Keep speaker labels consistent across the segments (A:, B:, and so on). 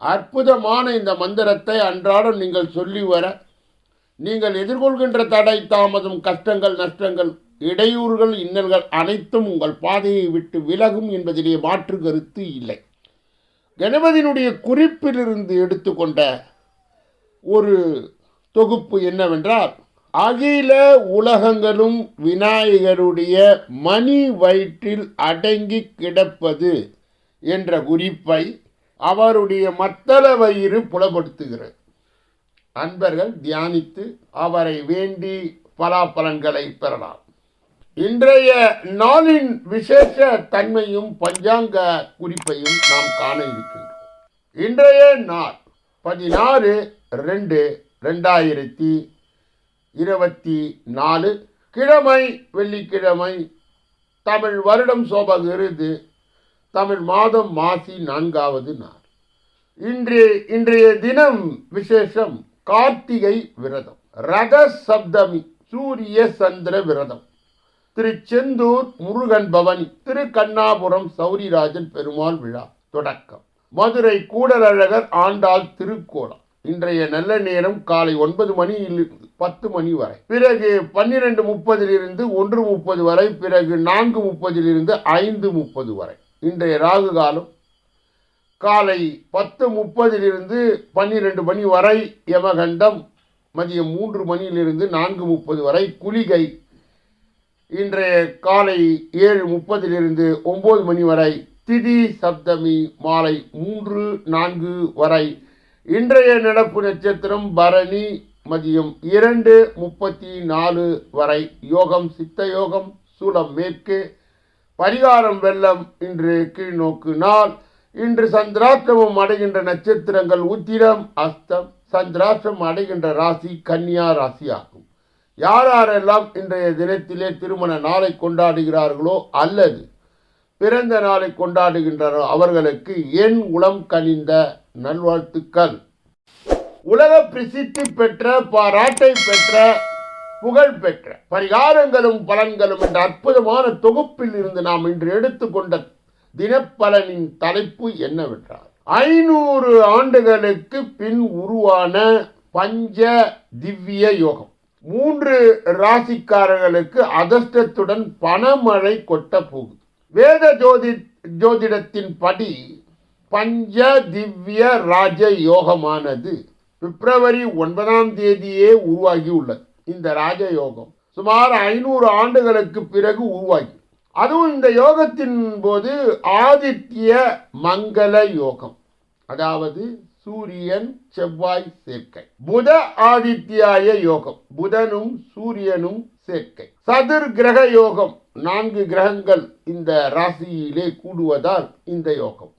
A: அற்புதமான இந்த மந்திரத்தை அன்றாடம் நீங்கள் சொல்லி வர நீங்கள் எதிர்கொள்கின்ற தடை தாமதம் கஷ்டங்கள் நஷ்டங்கள் இடையூறுகள் இன்னல்கள் அனைத்தும் உங்கள் பாதையை விட்டு விலகும் என்பதிலே மாற்று கருத்து இல்லை. கணபதியினுடைய குறிப்பிலிருந்து எடுத்துக்கொண்ட ஒரு தொகுப்பு என்னவென்றால் அகில உலகங்களும் விநாயகருடைய மணி வயிற்றில் அடங்கி கிடப்பது என்ற குறிப்பை அவருடைய மத்தள வயிறு புலப்படுத்துகிறது அன்பர்கள் தியானித்து அவரை வேண்டி பலாபலன்களை பெறலாம். இன்றைய நாளின் விசேஷ தன்மையும் பஞ்சாங்க குறிப்பையும் நாம் காண இருக்கின்றோம். இன்றைய நாள் பதினாறு ரெண்டு ரெண்டாயிரத்தி இருபத்தி நாலு கிழமை வெள்ளிக்கிழமை தமிழ் வருடம் சோபகிருது தமிழ் மாதம் மாசி நான்காவது நாள். இன்று இன்றைய தினம் விசேஷம் கார்த்திகை விரதம். ரத சப்தமி சூரிய சந்திர விரதம். திருச்செந்தூர் முருகன் பவனி திரு கண்ணாபுரம் சௌரிராஜன் பெருமாள் விழா தொடக்கம். மதுரை கூடலழகர் ஆண்டாள் திருக்கோலம். இன்றைய நல்ல நேரம் காலை ஒன்பது மணியில் பத்து மணி வரை. பிறகு பன்னிரெண்டு முப்பதிலிருந்து ஒன்று முப்பது வரை பிறகு நான்கு முப்பதிலிருந்து ஐந்து முப்பது வரை. இன்றைய ராகு காலம் காலை பத்து முப்பதிலிருந்து பன்னிரெண்டு மணி வரை யமகண்டம் மதியம் மூன்று மணியிலிருந்து நான்கு முப்பது வரை குளிகை. இன்றைய காலை ஏழு முப்பதிலிருந்து ஒம்பது மணி வரை திதி சப்தமி மாலை மூன்று நான்கு வரை. இன்றைய நடப்பு நட்சத்திரம் பரணி மதியம் இரண்டு முப்பத்தி நாலு வரை. யோகம் சித்த யோகம் சூலம் மேற்கு பரிகாரம் வெள்ளம் இன்று கீழ் நாள். இன்று சந்திராஷ்டமம் அடைகின்ற நட்சத்திரங்கள் உத்திரம் அஸ்தம். சந்திராஷ்டிரம் அடைகின்ற ராசி கன்னியா ராசி ஆகும் யார் யாரெல்லாம் இன்றைய தினத்திலே திருமண நாளை கொண்டாடுகிறார்களோ அல்லது பிறந்த நாளை கொண்டாடுகின்றனோ அவர்களுக்கு என் உளம் கனிந்த நல்வாழ்த்துக்கள். உலக பிரசித்தி பெற்ற பாராட்டை பெற்ற புகழ் பெற்ற பரிகாரங்களும் பலன்களும் என்ற அற்புதமான தொகுப்பில் இருந்து நாம் இன்று எடுத்துக்கொண்ட தினப்பலனின் தலைப்பு என்னவென்றால் ஐநூறு ஆண்டுகளுக்கு பின் உருவான பஞ்ச திவ்ய யோகம். மூன்று ராசிக்காரர்களுக்கு அதிர்ஷ்டத்துடன் பணமழை கொட்ட போகுது. வேத ஜோதி ஜோதிடத்தின் படி பஞ்ச திவ்ய ராஜ யோகமானது பிப்ரவரி ஒன்பதாம் தேதியே உருவாகி உள்ளது. இந்த ராஜயோகம் சுமார் ஐநூறு ஆண்டுகளுக்கு பிறகு உருவாகி. அதுவும் இந்த யோகத்தின் போது ஆதித்ய மங்கள யோகம். அதாவது சூரியன் செவ்வாய் சேர்க்கை. புத ஆதித்யாய யோகம். புதனும் சூரியனும் சேர்க்கை. சதுர் கிரக யோகம். நான்கு கிரகங்கள் இந்த ராசியிலே கூடுவதால் இந்த யோகம்.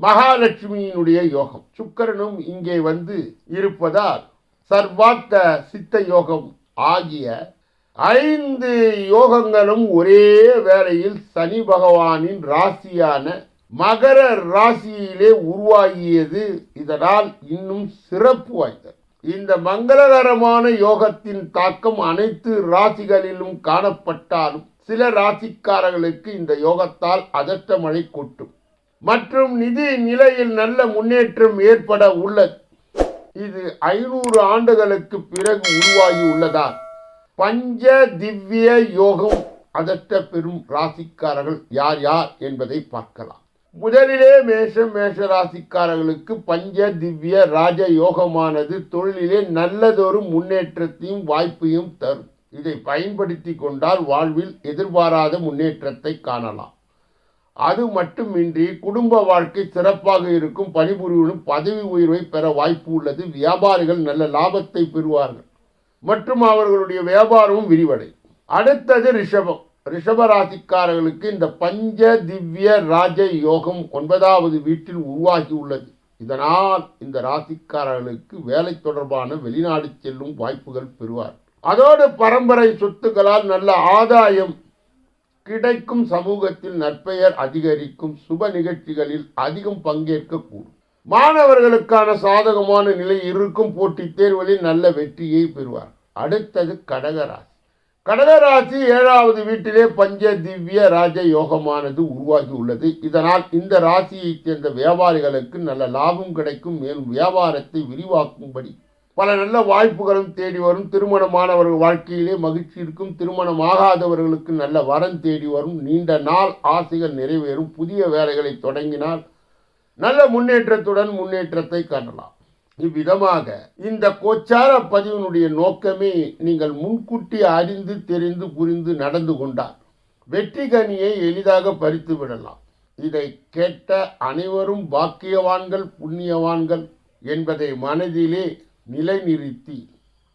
A: மகாலட்சுமியினுடைய யோகம். சுக்கிரனும் இங்கே வந்து இருப்பதால் சர்வாத்த சித்த யோகம் ஆகிய ஐந்து யோகங்களும் ஒரே வேளையில் சனி பகவானின் ராசியான மகர ராசியிலே உருவாகியது. இதனால் இன்னும் சிறப்பு வாய்ந்தது. இந்த மங்களகரமான யோகத்தின் தாக்கம் அனைத்து ராசிகளிலும் காணப்பட்டாலும் சில ராசிக்காரர்களுக்கு இந்த யோகத்தால் அதட்ட மழை கொட்டும். மற்றும் நிதி நிலையில் நல்ல முன்னேற்றம் ஏற்பட உள்ளது. இது ஐநூறு ஆண்டுகளுக்கு பிறகு உருவாகி உள்ளதால் பஞ்ச திவ்ய யோகம் அதற்ற பெரும் ராசிக்காரர்கள் யார் யார் என்பதை பார்க்கலாம். முதலிலே மேஷம் மேஷ ராசிக்காரர்களுக்கு பஞ்ச திவ்ய ராஜ யோகமானது தொழிலிலே நல்லதொரு முன்னேற்றத்தையும் வாய்ப்பையும் தரும். இதை பயன்படுத்தி கொண்டால் வாழ்வில் எதிர்பாராத முன்னேற்றத்தை காணலாம். அது மட்டுமின்றி குடும்ப வாழ்க்கை சிறப்பாக இருக்கும் பணிபுரிவனும் பதவி உயர்வை பெற வாய்ப்பு உள்ளது. வியாபாரிகள் நல்ல லாபத்தை பெறுவார்கள். மற்றும் அவர்களுடைய வியாபாரமும் விரிவடையும் அடுத்தது ரிஷபம். ரிஷபராசிக்காரர்களுக்கு இந்த பஞ்ச திவ்ய ராஜ யோகம் ஒன்பதாவது வீட்டில் உருவாகி உள்ளது. இதனால் இந்த ராசிக்காரர்களுக்கு வேலை தொடர்பான வெளிநாடு செல்லும் வாய்ப்புகள் பெறுவார் அதோடு பரம்பரை சொத்துக்களால் நல்ல ஆதாயம் கிடைக்கும் சமூகத்தில் நற்பெயர் அதிகரிக்கும் சுப நிகழ்ச்சிகளில் அதிகம் பங்கேற்கக்கூடும். மாணவர்களுக்கான சாதகமான நிலை இருக்கும் போட்டித் தேர்வுகளில் நல்ல வெற்றியை பெறுவார். அடுத்தது கடகராசி. கடகராசி ஏழாவது வீட்டிலே பஞ்ச திவ்ய ராஜ யோகமானது உருவாகி உள்ளது. இதனால் இந்த ராசியைச் சேர்ந்த வியாபாரிகளுக்கு நல்ல லாபம் கிடைக்கும். மேலும் வியாபாரத்தை விரிவாக்கும்படி பல நல்ல வாய்ப்புகளும் தேடி வரும். திருமணமானவர்கள் வாழ்க்கையிலே மகிழ்ச்சி இருக்கும். திருமணம் ஆகாதவர்களுக்கு நல்ல வரம் தேடி வரும். நீண்ட நாள் ஆசைகள் நிறைவேறும். புதிய வேலைகளை தொடங்கினால் நல்ல முன்னேற்றத்துடன் முன்னேற்றத்தை காணலாம். இவ்விதமாக இந்த கோச்சார பதிவினுடைய நோக்கமே நீங்கள் முன்கூட்டி அறிந்து தெரிந்து புரிந்து நடந்து கொண்டால் வெற்றி கனியை எளிதாக பறித்து விடலாம். இதை கேட்ட அனைவரும் பாக்கியவான்கள் புண்ணியவான்கள் என்பதை மனதிலே நிலைநிறுத்தி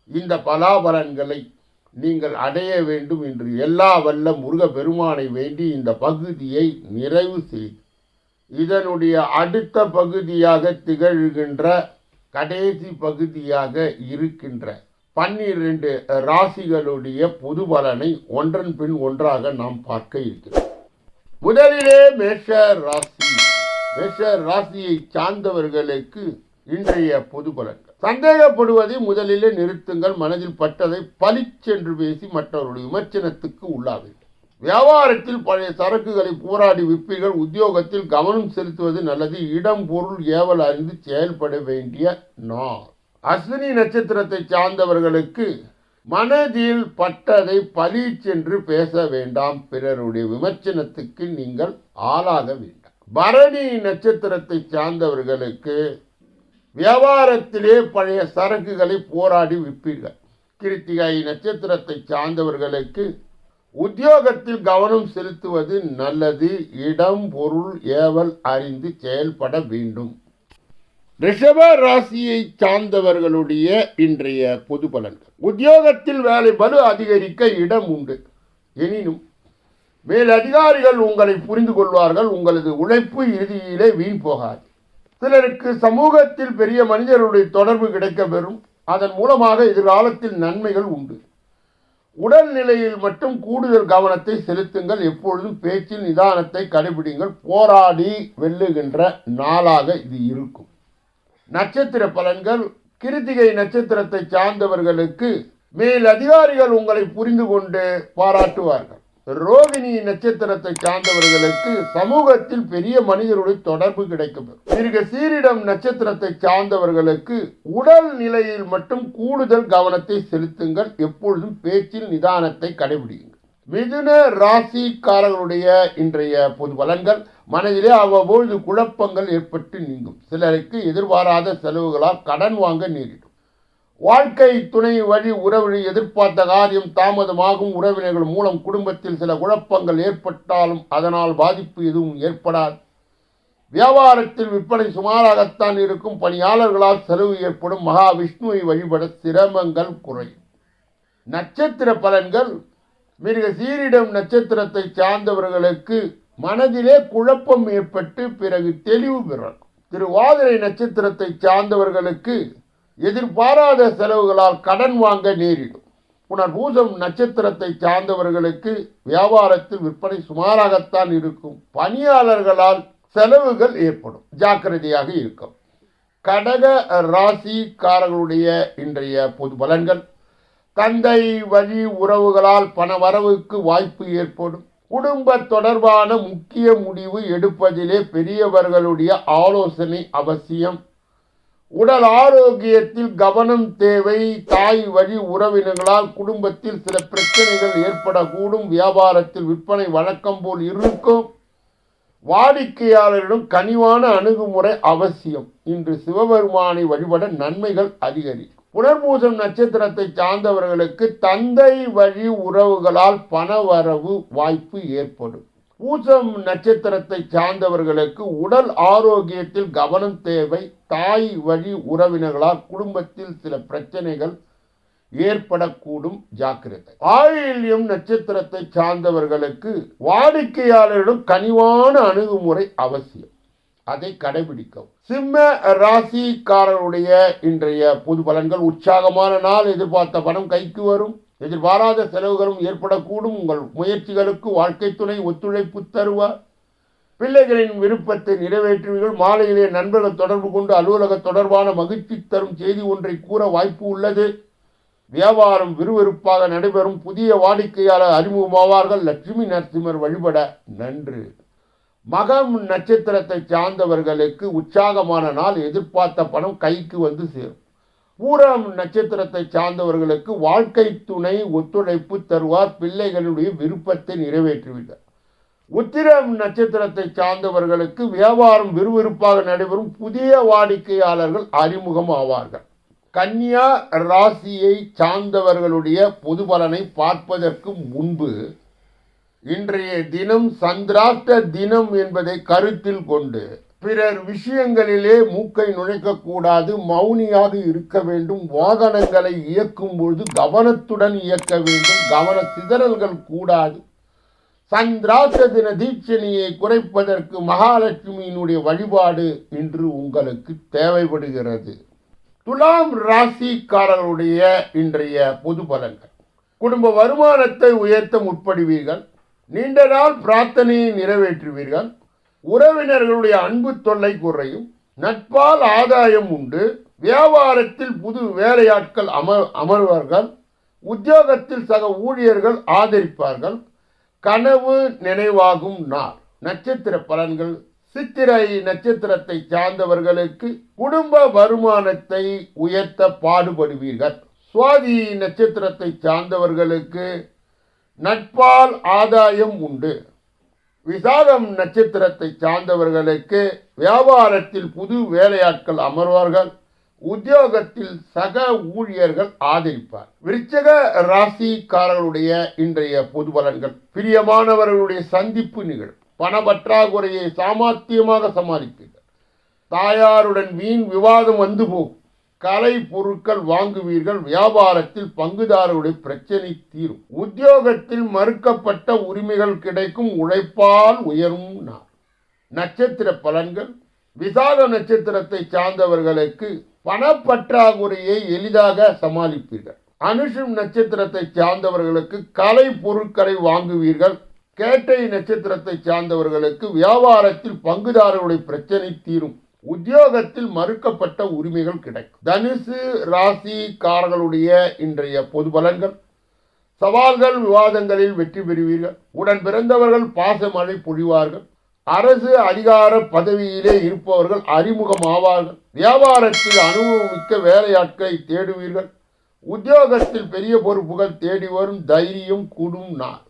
A: இந்த பலாபலன்களை நீங்கள் அடைய வேண்டும் என்று எல்லா வல்ல முருக பெருமானை வேண்டி இந்த பகுதியை நிறைவு செய்து இதனுடைய அடுத்த பகுதியாக திகழ்கின்ற கடைசி பகுதியாக இருக்கின்ற பன்னிரண்டு ராசிகளுடைய பொது பலனை ஒன்றன் பின் ஒன்றாக நாம் பார்க்க இருக்கிறோம். முதலிலே மேஷ ராசி. மேஷ ராசியை சார்ந்தவர்களுக்கு இன்றைய பொது பலன். சந்தேகப்படுவதை முதலிலே நிறுத்துங்கள். மனதில் பட்டதை பளிச்சென்று பேசி மற்றவருடைய விமர்சனத்துக்கு உள்ளாவீர்கள் வியாபாரத்தில் பழைய சரக்குகளை போராடி விற்பீர்கள். உத்தியோகத்தில் கவனம் செலுத்துவது நல்லது. இடம் பொருள் ஏவல் அறிந்து செயல்பட வேண்டிய நாள். அஸ்வினி நட்சத்திரத்தை சார்ந்தவர்களுக்கு மனதில் பட்டதை பளிச்சென்று பேச வேண்டாம். பிறருடைய விமர்சனத்துக்கு நீங்கள் ஆளாக வேண்டாம். பரணி நட்சத்திரத்தை சார்ந்தவர்களுக்கு வியாபாரத்திலே பழைய சரக்குகளை போராடி விற்பீர்கள். கிருத்திகை நட்சத்திரத்தை சார்ந்தவர்களுக்கு உத்தியோகத்தில் கவனம் செலுத்துவது நல்லது. இடம் பொருள் ஏவல் அறிந்து செயல்பட வேண்டும். ரிஷப ராசியை சார்ந்தவர்களுடைய இன்றைய பொது பலன்கள். உத்தியோகத்தில் வேலை பலு அதிகரிக்க இடம் உண்டு. எனினும் மேலதிகாரிகள் உங்களை புரிந்து கொள்வார்கள். உங்களது உழைப்பு இறுதியிலே வீண் போகாது. சிலருக்கு சமூகத்தில் பெரிய மனிதர்களுடைய தொடர்பு கிடைக்க பெறும் அதன் மூலமாக எதிர்காலத்தில் நன்மைகள் உண்டு. உடல்நிலையில் மட்டும் கூடுதல் கவனத்தை செலுத்துங்கள். எப்பொழுதும் பேச்சில் நிதானத்தை கடைபிடிங்கள். போராடி வெல்லுகின்ற நாளாக இது இருக்கும். நட்சத்திர பலன்கள். கிருத்திகை நட்சத்திரத்தை சார்ந்தவர்களுக்கு மேல் அதிகாரிகள் உங்களை புரிந்து கொண்டு பாராட்டுவார்கள். ரோகிணி நட்சத்திரத்தை சார்ந்தவர்களுக்கு சமூகத்தில் பெரிய மனிதருடைய தொடர்பு கிடைக்கும். மிருக சீரிடம் நட்சத்திரத்தை சார்ந்தவர்களுக்கு உடல் நிலையில் மட்டும் கூடுதல் கவனத்தை செலுத்துங்கள். எப்பொழுதும் பேச்சில் நிதானத்தை கடைபிடியுங்கள். மிதுன ராசிக்காரர்களுடைய இன்றைய பொது பலன்கள் மனதிலே அவ்வப்பொழுது குழப்பங்கள் ஏற்பட்டு நீங்கும். சிலருக்கு எதிர்பாராத செலவுகளால் கடன் வாங்க நேரிடும். வாழ்க்கை துணை வழி உறவினை எதிர்பார்த்த காரியம் தாமதமாகும். உறவினர்கள் மூலம் குடும்பத்தில் சில குழப்பங்கள் ஏற்பட்டாலும் அதனால் பாதிப்பு எதுவும் ஏற்படாது. வியாபாரத்தில் விற்பனை சுமாராகத்தான் இருக்கும். பணியாளர்களால் செலவு ஏற்படும். மகாவிஷ்ணுவை வழிபட சிரமங்கள் குறையும். நட்சத்திர பலன்கள் மிருக சீரிடம் நட்சத்திரத்தை சார்ந்தவர்களுக்கு மனதிலே குழப்பம் ஏற்பட்டு பிறகு தெளிவு பெறும் திருவாதிரை நட்சத்திரத்தை சார்ந்தவர்களுக்கு எதிர்பாராத செலவுகளால் கடன் வாங்க நேரிடும். புனர்பூசம் நட்சத்திரத்தை சார்ந்தவர்களுக்கு வியாபாரத்தில் விற்பனை சுமாராகத்தான் இருக்கும். பணியாளர்களால் செலவுகள் ஏற்படும். ஜாக்கிரதையாக இருக்கும். கடக ராசிக்காரர்களுடைய இன்றைய பொது பலன்கள். தந்தை வழி உறவுகளால் பண வரவுக்கு வாய்ப்பு ஏற்படும். குடும்ப தொடர்பான முக்கிய முடிவு எடுப்பதிலே பெரியவர்களுடைய ஆலோசனை அவசியம். உடல் ஆரோக்கியத்தில் கவனம் தேவை தாய் வழி உறவினர்களால் குடும்பத்தில் சில பிரச்சனைகள் ஏற்படக்கூடும் வியாபாரத்தில் விற்பனை வழக்கம் போல் இருக்கும். வாடிக்கையாளரிடம் கனிவான அணுகுமுறை அவசியம். இன்று சிவபெருமானை வழிபட நன்மைகள் அதிகரிக்கும். புனர்பூசம் நட்சத்திரத்தை சார்ந்தவர்களுக்கு தந்தை வழி உறவுகளால் பணவரவு வாய்ப்பு ஏற்படும். பூசம் நட்சத்திரத்தை சார்ந்தவர்களுக்கு உடல் ஆரோக்கியத்தில் கவனம் தேவை. தாய் வழி உறவினர்களால் குடும்பத்தில் சில பிரச்சனைகள் ஏற்படக்கூடும். ஜாக்கிரதை. ஆயில்யம் நட்சத்திரத்தை சார்ந்தவர்களுக்கு வாடிக்கையாளரிடம் கனிவான அணுகுமுறை அவசியம். அதை கடைபிடிக்கவும். சிம்ம ராசிக்காரருடைய இன்றைய பொது பலன்கள் உற்சாகமான நாள். எதிர்பார்த்த பணம் கைக்கு வரும். எதிர்பாராத செலவுகளும் ஏற்படக்கூடும். உங்கள் முயற்சிகளுக்கு வாழ்க்கை துணை ஒத்துழைப்பு தருவார் பிள்ளைகளின் விருப்பத்தை நிறைவேற்றுவீர்கள். மாலையிலே நண்பர்கள் தொடர்பு கொண்டு அலுவலக தொடர்பான மகிழ்ச்சி தரும் செய்தி ஒன்றை கூற வாய்ப்பு உள்ளது. வியாபாரம் விறுவிறுப்பாக நடைபெறும். புதிய வாடிக்கையாளர் அறிமுகமாவார்கள். லட்சுமி நரசிம்மர் வழிபட நன்று. மகம் நட்சத்திரத்தை சார்ந்தவர்களுக்கு உற்சாகமான நாள். எதிர்பார்த்த பணம் கைக்கு வந்து சேரும். பூராம் நட்சத்திரத்தை சார்ந்தவர்களுக்கு வாழ்க்கை துணை ஒத்துழைப்பு தருவார். பிள்ளைகளுடைய விருப்பத்தை நிறைவேற்றிவிட்டார். உத்திரம் நட்சத்திரத்தை சார்ந்தவர்களுக்கு வியாபாரம் விறுவிறுப்பாக நடைபெறும். புதிய வாடிக்கையாளர்கள் அறிமுகம் ஆவார்கள். கன்னியா ராசியை சார்ந்தவர்களுடைய பொது பலனை பார்ப்பதற்கு முன்பு இன்றைய தினம் சந்திராஷ்ட தினம் என்பதை கருத்தில் கொண்டு பிறர் விஷயங்களிலே மூக்கை நுழைக்கக்கூடாது மௌனியாக இருக்க வேண்டும் வாகனங்களை இயக்கும் பொழுது கவனத்துடன் இயக்க வேண்டும் கவன சிதறல்கள் கூடாது. சந்திராச தின தீட்சணியை குறைப்பதற்கு மகாலட்சுமியினுடைய வழிபாடு இன்று உங்களுக்கு தேவைப்படுகிறது. துலாம் ராசிக்காரர்களுடைய இன்றைய பொது பலன்கள். குடும்ப வருமானத்தை உயர்த்த முற்படுவீர்கள். நீண்ட நாள் பிரார்த்தனையை நிறைவேற்றுவீர்கள். உறவினர்களுடைய அன்பு தொல்லை குறையும். நட்பால் ஆதாயம் உண்டு. வியாபாரத்தில் புது வேலையாட்கள் அமர் அமர்வார்கள். உத்தியோகத்தில் சக ஊழியர்கள் ஆதரிப்பார்கள். கனவு நினைவாகும் நாள். நட்சத்திர பலன்கள். சித்திரை நட்சத்திரத்தை சார்ந்தவர்களுக்கு குடும்ப வருமானத்தை உயர்த்த பாடுபடுவீர்கள். சுவாதி நட்சத்திரத்தை சார்ந்தவர்களுக்கு நட்பால் ஆதாயம் உண்டு. விசாகம் நட்சத்திரத்தை சார்ந்தவர்களுக்கு வியாபாரத்தில் புது வேலையாட்கள் அமர்வார்கள். உத்தியோகத்தில் சக ஊழியர்கள் ஆதரிப்பார். விருச்சக ராசிக்காரர்களுடைய இன்றைய பொது பலன்கள். பிரியமானவர்களுடைய சந்திப்பு நிகழும். பணப்பற்றாக்குறையை சாமர்த்தியமாக சமாளிப்பீர்கள். தாயாருடன் வீண் விவாதம் வந்து போகும். கலை பொருட்கள் வாங்குவீர்கள் வியாபாரத்தில் பங்குதாரருடைய பிரச்சனை தீரும். உத்தியோகத்தில் மறுக்கப்பட்ட உரிமைகள் கிடைக்கும் உழைப்பால் உயரும் நாள். நட்சத்திர பலன்கள். விசாக நட்சத்திரத்தை சார்ந்தவர்களுக்கு பணப்பற்றாக்குறையை எளிதாக சமாளிப்பீர்கள். அனுஷம் நட்சத்திரத்தை சார்ந்தவர்களுக்கு கலை பொருட்களை வாங்குவீர்கள். கேட்டை நட்சத்திரத்தை சார்ந்தவர்களுக்கு வியாபாரத்தில் பங்குதாரருடைய பிரச்சனை தீரும். உத்தியோகத்தில் மறுக்கப்பட்ட உரிமைகள் கிடைக்கும். தனுசு ராசிக்காரர்களுடைய இன்றைய பொது பலன்கள். சவால்கள் விவாதங்களில் வெற்றி பெறுவீர்கள். உடன் பிறந்தவர்கள் பாசமழை பொழிவார்கள். அரசு அதிகார பதவியிலே இருப்பவர்கள் அறிமுகம் ஆவார்கள் வியாபாரத்தில் அனுபவமிக்க வேலையாட்களை தேடுவீர்கள். உத்தியோகத்தில் பெரிய பொறுப்புகள் தேடி வரும் தைரியம் கூடும் நாள்.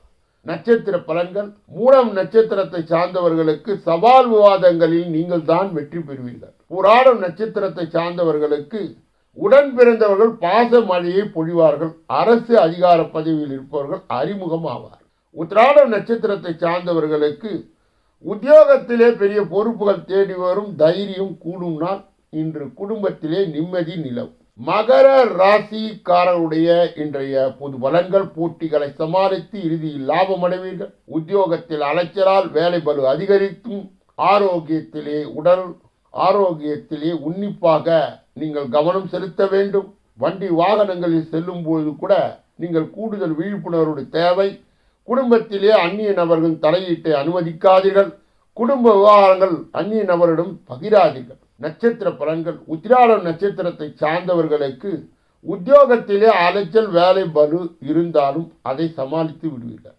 A: நட்சத்திர பலன்கள் மூலம் நட்சத்திரத்தை சார்ந்தவர்களுக்கு சவால் விவாதங்களில் நீங்கள் தான் வெற்றி பெறுவீர்கள். புராடம் நட்சத்திரத்தை சார்ந்தவர்களுக்கு உடன் பிறந்தவர்கள் பாச மழையை பொழிவார்கள். அரசு அதிகார பதவியில் இருப்பவர்கள் அறிமுகம் ஆவார் உத்திராடம் நட்சத்திரத்தை சார்ந்தவர்களுக்கு உத்தியோகத்திலே பெரிய பொறுப்புகள் தேடி வரும் தைரியம் கூடும் நாள். இன்று குடும்பத்திலே நிம்மதி நிலவும். மகர ராசிக்காரருடைய இன்றைய பொது பலன்கள் போட்டிகளை சமாளித்து இறுதியில் லாபம் அடைவீர்கள். உத்தியோகத்தில் அலைச்சலால் வேலை பலு அதிகரித்தும் ஆரோக்கியத்திலே உடல் ஆரோக்கியத்திலே உன்னிப்பாக நீங்கள் கவனம் செலுத்த வேண்டும். வண்டி வாகனங்களில் செல்லும் பொழுது கூட நீங்கள் கூடுதல் விழிப்புணர்வு தேவை. குடும்பத்திலே அந்நிய நபர்கள் தலையீட்டை அனுமதிக்காதீர்கள். குடும்ப விவகாரங்கள் அந்நிய நபரிடம் பகிராதீர்கள். நட்சத்திர பலன்கள் உத்திராடம் நட்சத்திரத்தை சார்ந்தவர்களுக்கு உத்தியோகத்திலே அலைச்சல் வேலை பலு இருந்தாலும் அதை சமாளித்து விடுவீர்கள்.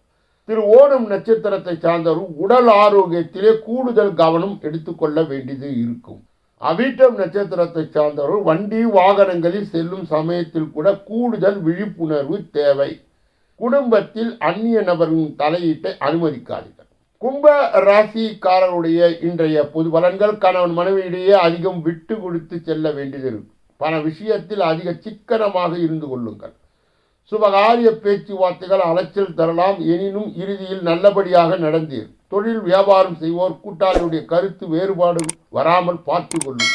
A: திரு ஓணம் நட்சத்திரத்தை சார்ந்தவரும் உடல் ஆரோக்கியத்திலே கூடுதல் கவனம் எடுத்துக்கொள்ள வேண்டியது இருக்கும். அவிட்டம் நட்சத்திரத்தை சார்ந்தவர்கள் வண்டி வாகனங்களில் செல்லும் சமயத்தில் கூட கூடுதல் விழிப்புணர்வு தேவை. குடும்பத்தில் அந்நிய நபரின் தலையீட்டை அனுமதிக்காது கும்ப ராசிக்காரருடைய இன்றைய பொது பலன்கள் கணவன் மனைவியிடையே அதிகம் விட்டு கொடுத்து செல்ல வேண்டியது இருக்கும் பல விஷயத்தில் அதிக சிக்கனமாக இருந்து கொள்ளுங்கள். சுபகாரிய பேச்சுவார்த்தைகள் அலைச்சல் தரலாம். எனினும் இறுதியில் நல்லபடியாக நடந்தீர். தொழில் வியாபாரம் செய்வோர் கூட்டாளியுடைய கருத்து வேறுபாடு வராமல் பார்த்து கொள்ளும்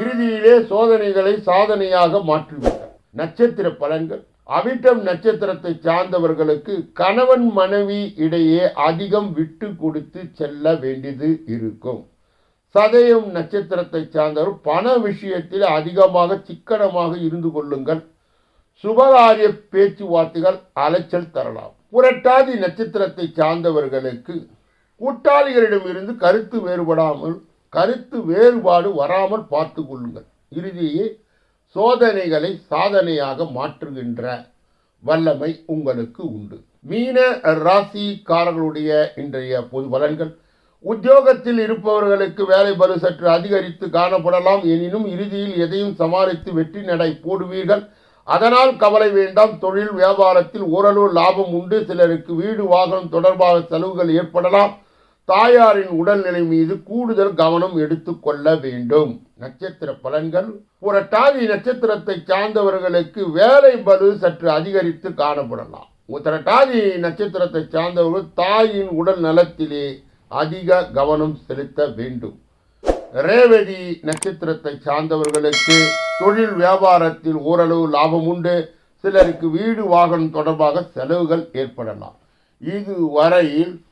A: இறுதியிலே சோதனைகளை சாதனையாக மாற்றிவிட்டார் நட்சத்திர பலன்கள் அவிட்டம் நட்சத்திரத்தை சார்ந்தவர்களுக்கு கணவன் மனைவி இடையே அதிகம் விட்டு கொடுத்து செல்ல வேண்டியது இருக்கும். சதயம் நட்சத்திரத்தை சார்ந்தவர் பண விஷயத்தில் அதிகமாக சிக்கனமாக இருந்து கொள்ளுங்கள். சுபகாரிய பேச்சுவார்த்தைகள் அலைச்சல் தரலாம். புரட்டாதி நட்சத்திரத்தை சார்ந்தவர்களுக்கு கூட்டாளிகளிடமிருந்து கருத்து வேறுபடாமல் கருத்து வேறுபாடு வராமல் பார்த்து கொள்ளுங்கள். இறுதியே சோதனைகளை சாதனையாக மாற்றுகின்ற வல்லமை உங்களுக்கு உண்டு. மீன ராசிக்காரர்களுடைய இன்றைய பொது பலன்கள். உத்தியோகத்தில் இருப்பவர்களுக்கு வேலை பலு சற்று அதிகரித்து காணப்படலாம். எனினும் இறுதியில் எதையும் சமாளித்து வெற்றி நடை போடுவீர்கள். அதனால் கவலை வேண்டாம். தொழில் வியாபாரத்தில் ஓரளவு லாபம் உண்டு. சிலருக்கு வீடு வாகனம் தொடர்பாக செலவுகள் ஏற்படலாம். தாயாரின் உடல்நிலை மீது கூடுதல் கவனம் எடுத்துக்கொள்ள வேண்டும். நட்சத்திர பலன்கள். புரட்டாதி நட்சத்திரத்தை சார்ந்தவர்களுக்கு வேலை பலு சற்று அதிகரித்து காணப்படலாம். உத்தரட்டாதி நட்சத்திரத்தை சார்ந்தவர்கள் தாயின் உடல் நலத்திலே அதிக கவனம் செலுத்த வேண்டும். ரேவதி நட்சத்திரத்தை சார்ந்தவர்களுக்கு தொழில் வியாபாரத்தில் ஓரளவு லாபம் உண்டு. சிலருக்கு வீடு வாகனம் தொடர்பாக செலவுகள் ஏற்படலாம். இதுவரையில்